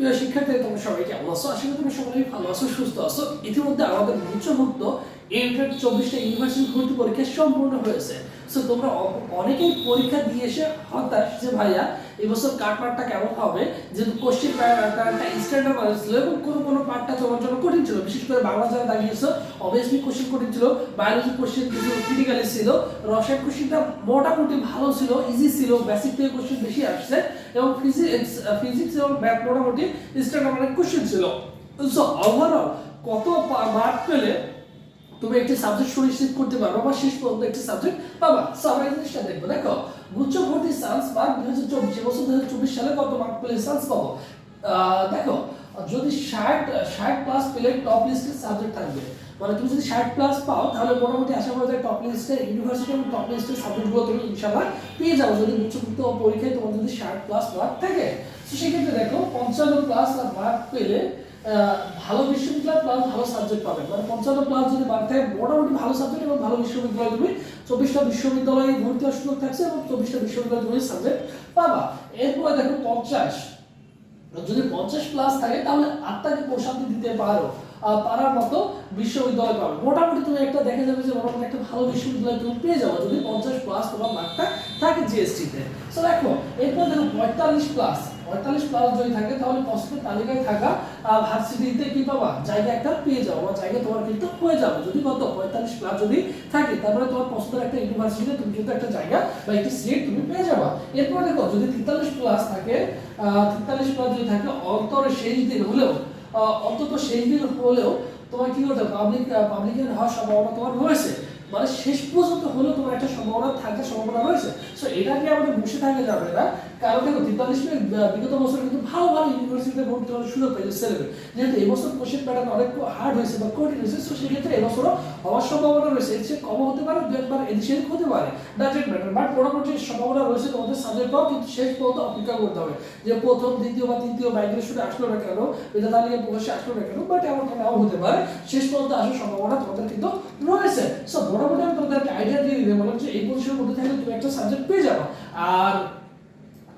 প্রিয় শিক্ষার্থী তোমরা সবাই কেমন আছো? আশা করি তুমি সকলেই ভালো আছো, সুস্থ আছো। ইতিমধ্যে আমাদের ইন্টার চব্বিশটা ইউনিভার্সিটি ভর্তি পরীক্ষা সম্পূর্ণ হয়েছে। সো তোমরা অনেকেই পরীক্ষা দিয়ে এসে হতাশ যে ভাইয়া এবছর কার পার্টটা কেমন হবে? যেহেতু কোশ্চেন প্যাটার্নটা স্ট্যান্ডার্ড মানে ছিল এবং কোনো কোনো পার্টটা তোমার জন্য কঠিন ছিল। বিশেষ করে বাংলা যারা দাঁড়িয়েছো অবভিয়াসলি কোশ্চেন কঠিন ছিল বায়োলজি কোশ্চেন কিছু ক্রিটিক্যালি ছিল, রসায়ন কোশ্চেনটা মোটামুটি ভালো ছিল ইজি ছিল বেসিক থেকে কোশ্চেন বেশি আসছে এবং ফিজিক্স ফিজিক্স এবং ম্যাথ মোটামুটি স্ট্যান্ডার্ড কোশ্চেন ছিল। সো ওভারঅল কত মার্ক পেলে তুমি একটি সাবজেক্ট সুনিশ্চিত করতে পারবে বা শেষ পর্যন্ত একটি সাবজেক্ট পাবা। আমরা জিনিসটা দেখব। দেখো গুচ্ছ ভর্তি সায়েন্স মার্ক দুই হাজার চব্বিশ বছর দুই হাজার চব্বিশ সালে কত মার্ক পেলে সায়েন্স পাবো? দেখো, যদি ষাট ষাট প্লাস পেলে টপ লিস্টের সাবজেক্ট থাকবে। মানে তুমি যদি ষাট প্লাস পাও, তাহলে মোটামুটি আশা করা যায় টপ লিস্টে ইউনিভার্সিটি এবং টপ লিস্টের সাবজেক্টগুলো তুমি ইনশাল্লাহ পেয়ে যাব। যদি উচ্চযুক্ত পরীক্ষায় তোমার যদি ষাট প্লাস মার্ক থাকে। তো সেক্ষেত্রে দেখো, পঞ্চান্ন প্লাস মার্ক পেলে ভালো বিশ্ববিদ্যালয় প্লাস ভালো সাবজেক্ট পাবে। মানে পঞ্চান্ন প্লাস যদি মার্ক থাকে মোটামুটি ভালো সাবজেক্ট এবং ভালো বিশ্ববিদ্যালয় তুমি চব্বিশটা বিশ্ববিদ্যালয়ে ভর্তি হওয়ার সুযোগ থাকছে এবং চব্বিশটা বিশ্ববিদ্যালয় তুমি সাবজেক্ট পাবা। এরপরে দেখো পঞ্চাশ। যদি পঞ্চাশ প্লাস থাকে, তাহলে আত্মাকে প্রশান্তি দিতে পারো। পারার মতো বিশ্ববিদ্যালয় পাবে। মোটামুটি তুমি একটা দেখা যাবে যে মোটামুটি একটা ভালো বিশ্ববিদ্যালয় তুমি পেয়ে যাব যদি পঞ্চাশ প্লাস তোমার মার্কটা থাকে জিএসটি তে। তো দেখো, এরপর দেখো পঁয়তাল্লিশ প্লাস পঁয়তাল্লিশ প্লাস যদি থাকে, তাহলে পছন্দের তালিকায় থাকা ভার্সিটিতে কি পাবা? জায়গা একটা পেয়ে যাব বা জায়গা তোমার কিন্তু হয়ে যাবে। যদি কত পঁয়তাল্লিশ প্লাস যদি থাকে, তারপরে তোমার পছন্দের একটা ইউনিভার্সিটিতে তুমি কিন্তু একটা জায়গা বা একটি সিট তুমি পেয়ে যাবা। এরপর দেখো, যদি তেতাল্লিশ প্লাস থাকে তেতাল্লিশ প্লাস যদি থাকে, অন্তরে শেষ দিন হলেও অন্তত শেষ দিন হলেও তোমার কি করতে পাবলিক পাবলিকের হওয়ার সম্ভাবনা তোমার রয়েছে। মানে শেষ পর্যন্ত হলেও তোমার একটা সম্ভাবনা থাকার সম্ভাবনা রয়েছে। সো এটা নিয়ে আমাদের বসে থাকা যাবে না। কারণ দেখো, তেতাল্লিশ বিগত বছর কিন্তু ভালো ভালো ইউনিভার্সিটিতে ভর্তি হওয়ার সুযোগ পেয়েছে ছেলেদের যেহেতু এবছর কোশ্চেন প্যাটার্ন অনেক হার্ড হয়েছে বা কঠিন হয়েছে সো সেক্ষেত্রে হওয়ার সম্ভাবনা রয়েছে, এর চেয়ে কম হতে পারে একবার হতে পারে ম্যাটার বাট মোটামুটি সম্ভাবনা রয়েছে তোমাদের কিন্তু শেষ পর্যন্ত অপেক্ষা করতে হবে যে প্রথম, দ্বিতীয় বা তৃতীয় আসলো না কেন প্রকাশে আসলো না কেন বাট নাও হতে পারে, শেষ পর্যন্ত আসার সম্ভাবনা তোমাদের কিন্তু রয়েছে। সো মোটামুটি আমি তোমাদের একটা আইডিয়া দিয়ে দিতে বললাম যে এই পজিশনের মধ্যে থাকলে তুমি একটা সাবজেক্ট পেয়ে যাবে। আর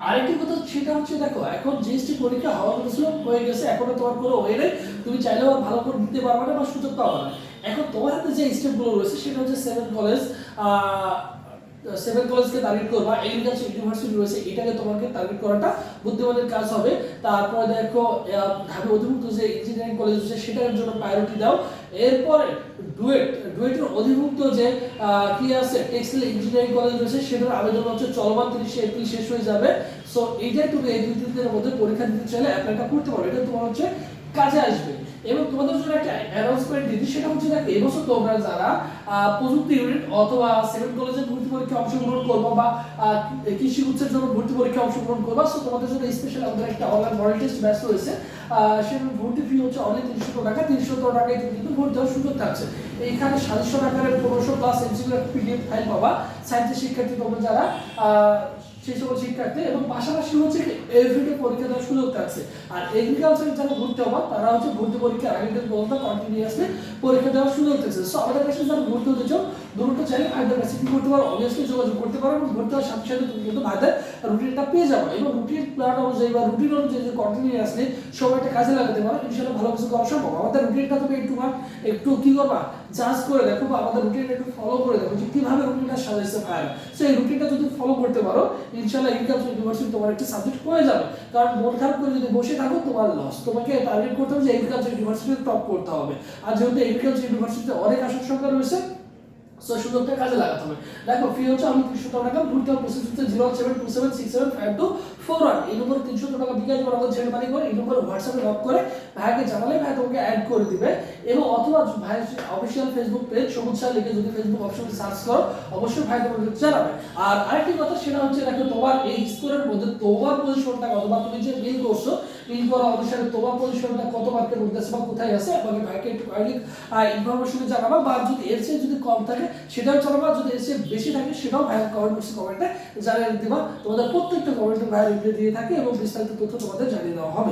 আরেকটি কথা সেটা হচ্ছে, দেখো, এখন জিএসটি পরীক্ষা হওয়ার কথা হয়ে গেছে, এখনও তোমার কোনো ওয়ে নেই, তুমি চাইলেও ভালো করে দিতে পারবে না বা সুযোগ পাবে না। এখন তোমার হাতে যে স্টেপগুলো রয়েছে, সেটা হচ্ছে সেভেন কলেজ সেভেন কলেজকে টার্গেট করবা। এগ্রিকালচার ইউনিভার্সিটি রয়েছে, এটাকে তোমাকে টার্গেট করাটা বুদ্ধিমানের কাজ হবে। তারপরে দেখো ঢাকা অধিভুক্ত যে ইঞ্জিনিয়ারিং কলেজ রয়েছে, সেটার জন্য প্রায়োরিটি দাও। এরপরে ডুয়েট ডুয়েটের অধিভুক্ত যে কি আছে টেক্সটাইল ইঞ্জিনিয়ারিং কলেজ রয়েছে, সেটার আবেদন হচ্ছে চলমান তিরিশে এপ্রিল শেষ হয়ে যাবে। সো এইটাই তুমি এই দুই তিন দিনের মধ্যে পরীক্ষা দিতে চাইলে অ্যাপ্লাইটা করতে পারো। এটা তোমার হচ্ছে কাজে আসবে। এবং তোমাদের জন্য একটা অ্যানাউন্সমেন্ট দিদি সেটা হচ্ছে দেখো এবছর তোমরা যারা প্রযুক্তি ইউনিট অথবা সেভেন কলেজের ভর্তি পরীক্ষা অংশগ্রহণ করব বা কৃষি উচ্চের জন্য ভর্তি পরীক্ষা অংশগ্রহণ করবা সো তোমাদের জন্য স্পেশাল আমাদের একটা অনলাইন মডেল টেস্ট রয়েছে। আহ, সেখানে ভর্তি ফি হচ্ছে অনলি তিনশো টাকা তিনশো টাকায় কিন্তু ভর্তি হওয়ার সুযোগ থাকছে এইখানে সাতশো টাকার পনেরোশো প্লাস এমসিকিউ পিডিএফ ফাইল পাবা। সায়েন্সের শিক্ষার্থী তোমরা যারা সেই সকল শিক্ষার্থী এবং পাশাপাশি হচ্ছে এভরিডে পরীক্ষা দেওয়ার সুযোগ থাকছে। আর এগ্রিকালচার যারা ভর্তি হবা তারা হচ্ছে ভর্তি পরীক্ষার আগে পর্যন্ত কন্টিনিউয়াসলি পরীক্ষা দেওয়ার সুযোগ থাকছে সো আমাদের কাছে যারা ভর্তি হতে চাও দুটো চাইলে ভাইদের কাছে কি করতে পারো অবভিয়াসলি যোগাযোগ করতে পারো এবং ভর্তি হওয়ার সাথে সাথে তুমি কিন্তু ভাইদের রুটিনটা পেয়ে যাব। এবং রুটিন প্ল্যান অনুযায়ী বা রুটিন অনুযায়ী যে কন্টিনিউয়াসলি সময়টা কাজে লাগাতে পারো ইনশাল্লাহ ভালো কিছু করা সম্ভব। আমাদের রুটিনটা তুমি একটু একটু কি করবা জাজ করে দেখো বা আমাদের রুটিনটা একটু ফলো করে রুটিনটা সাজাইছে ভাইরা সো এই রুটিনটা যদি ফলো করতে পারো ইনশাল্লাহ এগ্রিকালচার ইউনিভার্সিটি তোমার একটা সাবজেক্ট হয়ে যাবে। কারণ মন খারাপ করে যদি বসে থাকো, তোমার লস তোমাকে টার্গেট করতে হবে যে এগ্রিকালচার ইউনিভার্সিটি টপ করতে হবে। আর যেহেতু এগ্রিকালচার ইউনিভার্সিটিতে অনেক আসন সংখ্যা রয়েছে সো সুযোগটা কাজে লাগাতে হবে। দেখো ফি হচ্ছে আমি তিনশো টাকা হওয়ার প্রসেস হচ্ছে zero seven two seven six seven five two four one এই নম্বরে তিনশো টাকা বিকাশ বা নগদ ছেড়ে মানি করে, এই নম্বরে হোয়াটসঅ্যাপে লক করে, ভাইকে জানালে ভাই তোমাকে অ্যাড করে দিবে। এবং অথবা ভাই official Facebook page Sabuj sir লিখে যদি ফেসবুক অপশনে সার্চ করো, অবশ্যই ভাই তোমাকে জানাবে। আর আরেকটি কথা, সেটা হচ্ছে দেখো, তোমার এই স্কোরের মধ্যে তোমার পজিশনটা কত তুমি যে মিল করছ মিল করা অনুসারে তোমার পজিশনটা কত মার্কের মধ্যে আছে বা কোথায় আছে, আমাকে ভাইকে একটু কাইন্ডলি ইনফরমেশনে জানাবা। বা যদি এর চেয়ে যদি কম থাকে, সেটাও জানাবা। যদি এর চেয়ে বেশি থাকে, সেটাও ভাই কমেন্ট বক্সে কমেন্টে জানিয়ে দিবা। তোমাদের প্রত্যেকটা কমেন্টে ভাই রিপ্লাই দিয়ে থাকে এবং বিস্তারিত তথ্য তোমাদের জানিয়ে দেওয়া হবে।